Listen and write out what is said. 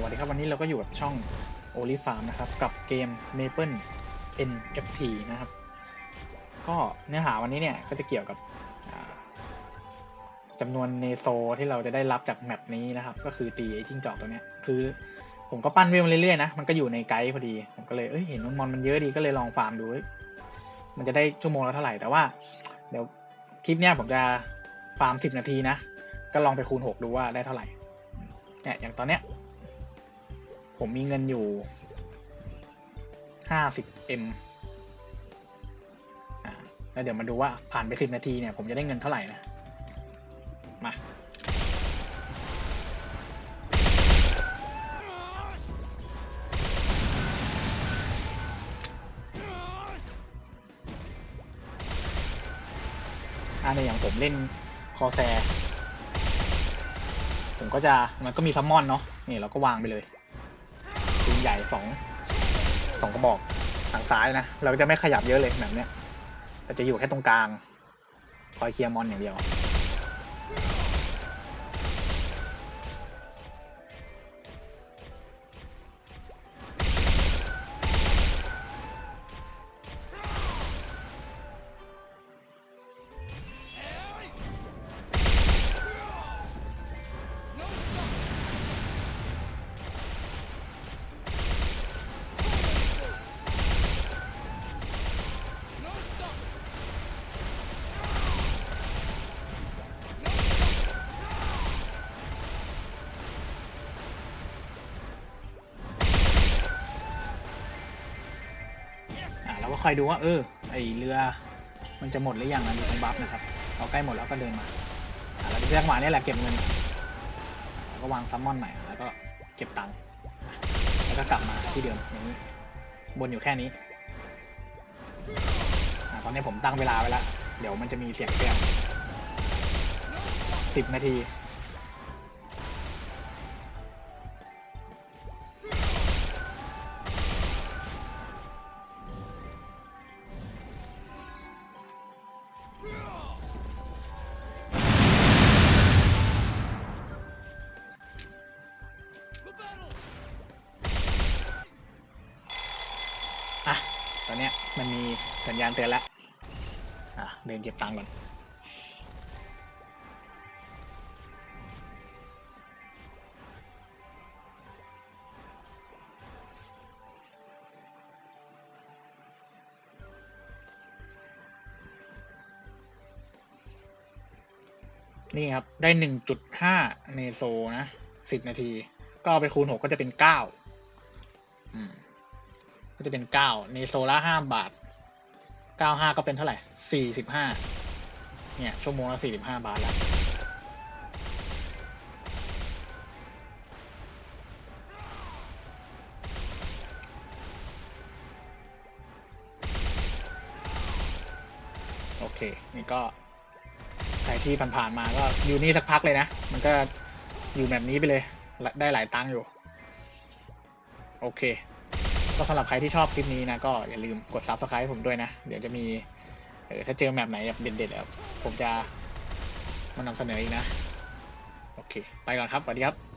สวัสดีครับวันนี้เราก็อยู่กับช่อง o l i Farm นะครับ กับเกม Maple NFT นะครับ ก็เนื้อหาวันนี้เนี่ย ก็จะเกี่ยวกับจำนวนเนโซที่เราจะได้รับจากแมปนี้นะครับ ก็คือตีไอ้จิ้งจอกตัวเนี้ย คือผมก็ปั้นเวลมาเรื่อยๆนะ มันก็อยู่ในไกด์พอดี ผมก็เลยเอ้ยเห็นมอนมันเยอะดีก็เลยลองฟาร์มดู มันจะได้ชั่วโมงละเท่าไหร่แต่ว่า เดี๋ยวคลิปเนี้ยผมจะฟาร์มสิบนาทีนะ ก็ลองไปคูณหกดูว่าได้เท่าไหร่เนี่ยอย่างตอนเนี้ย ผมมีเงินอยู่ห้าสิบเอ็มแล้วเดี๋ยวมาดูว่าผ่านไปสิบนาทีเนี่ย ผมจะได้เงินเท่าไหร่นะ มาอันนี้อย่างผมเล่นคอแซผมก็จะมันก็มีซัมมอนเนาะนี่เราก็วางไปเลย ปืนใหญ่สองสองกระบอกทางซ้ายนะ เราจะไม่ขยับเยอะเลยแบบเนี้ยเราจะอยู่แค่ตรงกลาง คอยเคลียร์มอนอย่างเดียว ก็คอยดูว่าเออไอเรือ มันจะหมดหรือยังอันนี้เป็นบัฟนะครับเอาใกล้หมดแล้วก็เดินมาอ่าแล้วจังหวะนี้แหละเก็บเงินก็วางซัมมอนใหม่แล้วก็เก็บตังค์แล้วก็กลับมาที่เดิมอย่างนี้บนอยู่แค่นี้ตอนนี้ผมตั้งเวลาไว้แล้วเดี๋ยวมันจะมีเสียงเตือนสิบนาที เนี้ยมันมีสัญญาณเตือนแล้วอะเดินเก็บตังค์ก่อนนี่ครับ ได้หนึ่งจุดห้าเนโซนะสิบนาที ก็เอาไปคูณหกก็จะเป็นเก้าอืม ก็จะเป็นเก้าในโซล่าห้าบาทเก้าห้าก็เป็นเท่าไหร่สี่สิบห้าเนี่ย ชั่วโมงละสี่สิบห้าบาทแล้วโอเค นี่ก็ใครที่ผ่านๆมาก็อยู่นี่สักพักเลยนะ มันก็อยู่แบบนี้ไปเลย ได้หลายตังค์อยู่ โอเค ก็สำหรับใครที่ชอบคลิปนี้นะก็อย่าลืมกด subscribe ผมด้วยนะ เดี๋ยวจะมีเออถ้าเจอแบบไหนแบบเด็ดๆแล้วผมจะมานำเสนออีกนะ โอเค ไปก่อนครับสวัสดีครับ